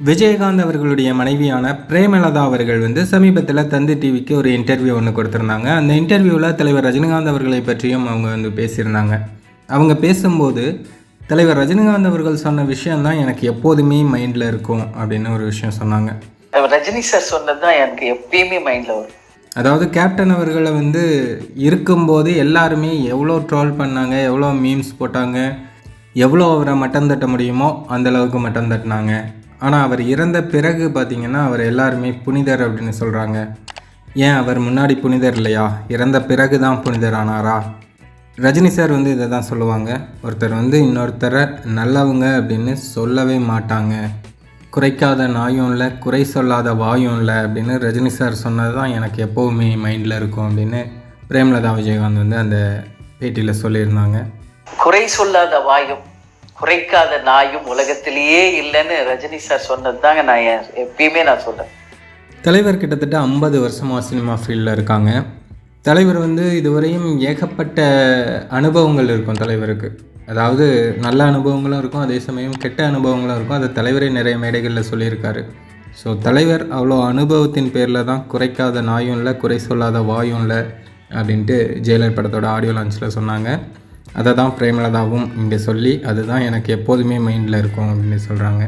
விஜயகாந்த் அவர்களுடைய மனைவியான பிரேமலதா அவர்கள் வந்து சமீபத்தில் தந்தி டிவிக்கு ஒரு இன்டர்வியூ ஒன்று கொடுத்துருந்தாங்க. அந்த இன்டர்வியூவில் தலைவர் ரஜினிகாந்த் அவர்களை பற்றியும் அவங்க வந்து பேசியிருந்தாங்க. அவங்க பேசும்போது தலைவர் ரஜினிகாந்த் அவர்கள் சொன்ன விஷயம்தான் எனக்கு எப்போதுமே மைண்டில் இருக்கும் அப்படின்னு ஒரு விஷயம் சொன்னாங்க. ரஜினி சார் சொன்னது தான் எனக்கு எப்பயுமே மைண்ட்ல வரும். அதாவது கேப்டன் அவர்களை வந்து இருக்கும்போது எல்லாருமே எவ்வளோ ட்ரோல் பண்ணாங்க எவ்வளோ மீம்ஸ் போட்டாங்க எவ்வளோ அவரை மட்டம் தட்ட முடியுமோ அந்த அளவுக்கு மட்டம் தட்டினாங்க. ஆனால் அவர் இறந்த பிறகு பார்த்தீங்கன்னா அவர் எல்லாருமே புனிதர் அப்படின்னு சொல்கிறாங்க ஏன் அவர் முன்னாடி புனிதர் இல்லையா? இறந்த பிறகு தான் புனிதர் ஆனாரா ரஜினி சார் வந்து இதை தான் சொல்லுவாங்க. ஒருத்தர் வந்து இன்னொருத்தரை நல்லவங்க அப்படின்னு சொல்லவே மாட்டாங்க. குறைக்காத நாயும் இல்லை குறை சொல்லாத வாயும் இல்லை அப்படின்னு ரஜினி சார் சொன்னது தான் எனக்கு எப்போவுமே மைண்டில் இருக்கும் அப்படின்னு பிரேமலதா விஜயகாந்த் வந்து அந்த பேட்டியில் சொல்லியிருந்தாங்க. குறை சொல்லாத வாயும் குறைக்காத நாயும் உலகத்திலேயே இல்லைன்னு ரஜினி சார் சொன்னது தாங்க நான் என் எப்பயுமே நான் சொல்கிறேன் தலைவர் கிட்டத்தட்ட ஐம்பது வருஷமாக சினிமா ஃபீல்டில் இருக்காங்க. தலைவர் வந்து இதுவரையும் ஏகப்பட்ட அனுபவங்கள் இருக்கும் தலைவருக்கு. அதாவது நல்ல அனுபவங்களும் இருக்கும் அதே சமயம் கெட்ட அனுபவங்களும் இருக்கும். அதை தலைவரே நிறைய மேடைகளில் சொல்லியிருக்காரு. ஸோ தலைவர் அவ்வளோ அனுபவத்தின் பேரில் தான் குறைக்காத நாயும் இல்லை குறை சொல்லாத வாயும் இல்லை அப்படின்ட்டு ஜெயலலிதா படத்தோட ஆடியோ லான்ச்சில் சொன்னாங்க. அதை தான் பிரேமலதாவும் இங்கே சொல்லி அதுதான் எனக்கு எப்போதுமே மைண்டில் இருக்கும் அப்படின்னு சொல்கிறாங்க